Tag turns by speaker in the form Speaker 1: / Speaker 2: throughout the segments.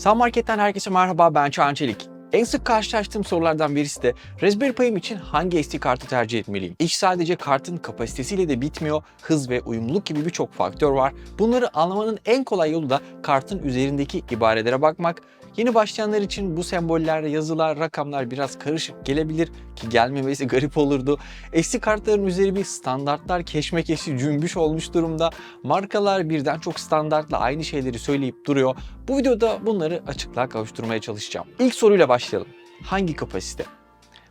Speaker 1: Sun Market'ten herkese merhaba ben Çağan Çelik. En sık karşılaştığım sorulardan birisi de Raspberry Pi'm için hangi SD kartı tercih etmeliyim? İş sadece kartın kapasitesiyle de bitmiyor, hız ve uyumluluk gibi birçok faktör var. Bunları anlamanın en kolay yolu da kartın üzerindeki ibarelere bakmak. Yeni başlayanlar için bu semboller, yazılar, rakamlar biraz karışık gelebilir ki gelmemesi garip olurdu. SD kartların üzeri bir standartlar keşmekeşi cümbüş olmuş durumda. Markalar birden çok standartla aynı şeyleri söyleyip duruyor. Bu videoda bunları açıklığa kavuşturmaya çalışacağım. İlk soruyla başlayalım. Hangi kapasite?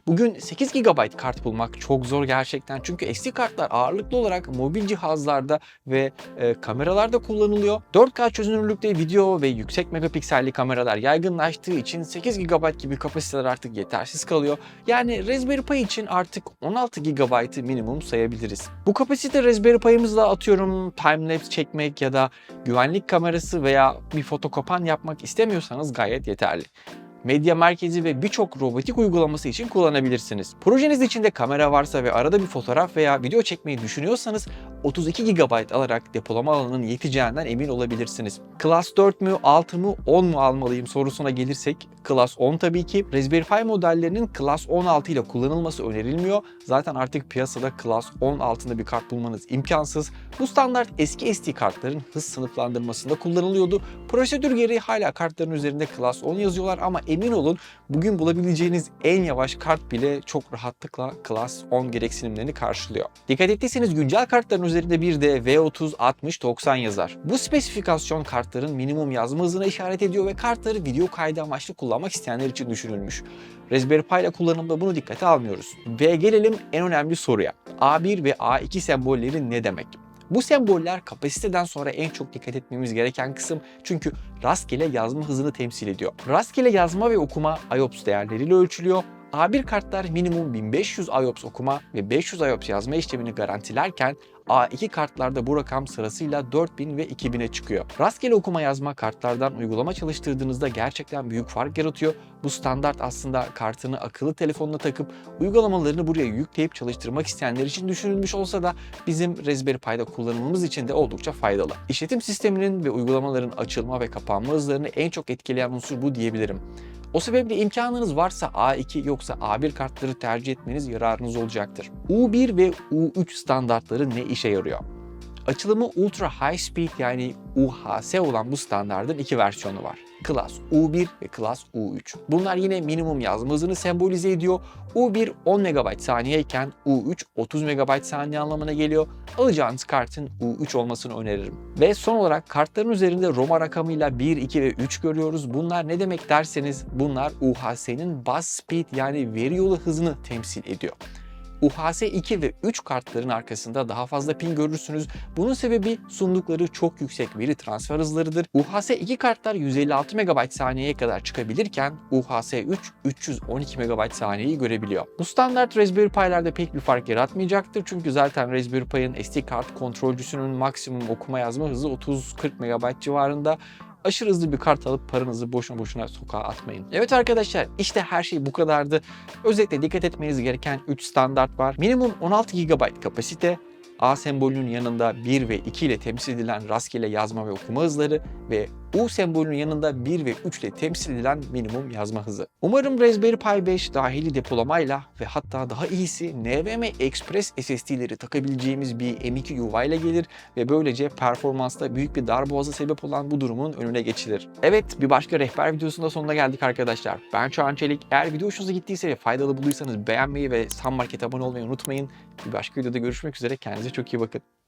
Speaker 1: Bugün 8 GB kart bulmak çok zor gerçekten çünkü SD kartlar ağırlıklı olarak mobil cihazlarda ve e, kameralarda kullanılıyor. 4K çözünürlükte video ve yüksek megapikselli kameralar yaygınlaştığı için 8 GB gibi kapasiteler artık yetersiz kalıyor. Yani Raspberry Pi için artık 16 GB'ı minimum sayabiliriz. Bu kapasite Raspberry Pi'mızla atıyorum timelapse çekmek ya da güvenlik kamerası veya bir fotokopan yapmak istemiyorsanız gayet yeterli medya merkezi ve birçok robotik uygulaması için kullanabilirsiniz. Projeniz içinde kamera varsa ve arada bir fotoğraf veya video çekmeyi düşünüyorsanız 32 GB alarak depolama alanının yeteceğinden emin olabilirsiniz. Class 4 mü, 6 mı, 10 mu almalıyım sorusuna gelirsek Class 10 tabii ki. Raspberry Pi modellerinin Class 16 ile kullanılması önerilmiyor. Zaten artık piyasada Class 10 altında bir kart bulmanız imkansız. Bu standart eski SD kartların hız sınıflandırmasında kullanılıyordu. Prosedür gereği hala kartların üzerinde Class 10 yazıyorlar ama emin olun bugün bulabileceğiniz en yavaş kart bile çok rahatlıkla Class 10 gereksinimlerini karşılıyor. Dikkat ettiyseniz güncel kartların üzerinde bir de V30 60 90 yazar. Bu spesifikasyon kartların minimum yazma hızına işaret ediyor ve kartları video kaydı amaçlı kullanmak isteyenler için düşünülmüş. Raspberry Pi ile kullanımda bunu dikkate almıyoruz. Ve gelelim en önemli soruya. A1 ve A2 sembolleri ne demek? Bu semboller kapasiteden sonra en çok dikkat etmemiz gereken kısım çünkü rastgele yazma hızını temsil ediyor. Rastgele yazma ve okuma IOPS değerleriyle ölçülüyor. A1 kartlar minimum 1500 IOPS okuma ve 500 IOPS yazma işlemini garantilerken A2 kartlarda bu rakam sırasıyla 4000 ve 2000'e çıkıyor. Rastgele okuma yazma kartlardan uygulama çalıştırdığınızda gerçekten büyük fark yaratıyor. Bu standart aslında kartını akıllı telefonuna takıp uygulamalarını buraya yükleyip çalıştırmak isteyenler için düşünülmüş olsa da bizim Raspberry Pi'de kullanımımız için de oldukça faydalı. İşletim sisteminin ve uygulamaların açılma ve kapanma hızlarını en çok etkileyen unsur bu diyebilirim. O sebeple imkanınız varsa A2 yoksa A1 kartları tercih etmeniz yararınız olacaktır. U1 ve U3 standartları ne işe yarıyor? Açılımı Ultra High Speed yani UHS olan bu standardın iki versiyonu var. Class U1 ve Class U3. Bunlar yine minimum yazma hızını sembolize ediyor. U1 10 MB saniye iken U3 30 MB saniye anlamına geliyor. Alacağınız kartın U3 olmasını öneririm. Ve son olarak kartların üzerinde Roma rakamıyla 1, 2 ve 3 görüyoruz. Bunlar ne demek derseniz bunlar UHS'nin bus speed yani veri yolu hızını temsil ediyor. UHS 2 ve 3 kartların arkasında daha fazla ping görürsünüz. Bunun sebebi sundukları çok yüksek veri transfer hızlarıdır. UHS 2 kartlar 156 MB saniyeye kadar çıkabilirken UHS 3 312 MB saniyeyi görebiliyor. Bu standart Raspberry Pi'lerde pek bir fark yaratmayacaktır çünkü zaten Raspberry Pi'nin SD kart kontrolcüsünün maksimum okuma yazma hızı 30-40 MB civarında aşırı hızlı bir kart alıp paranızı boşuna boşuna sokağa atmayın. Evet arkadaşlar işte her şey bu kadardı. Özellikle dikkat etmeniz gereken 3 standart var. Minimum 16 GB kapasite, A sembolünün yanında 1 ve 2 ile temsil edilen rastgele yazma ve okuma hızları ve U sembolünün yanında 1 ve 3 ile temsil edilen minimum yazma hızı. Umarım Raspberry Pi 5 dahili depolamayla ve hatta daha iyisi NVMe Express SSD'leri takabileceğimiz bir M2 UI ile gelir ve böylece performansta büyük bir darboğaza sebep olan bu durumun önüne geçilir. Evet bir başka rehber videosunda sonuna geldik arkadaşlar. Ben Çağan Çelik. Eğer video hoşunuza gittiyse ve faydalı bulduysanız beğenmeyi ve Sun Market'e abone olmayı unutmayın. Bir başka videoda görüşmek üzere. Kendinize çok iyi bakın.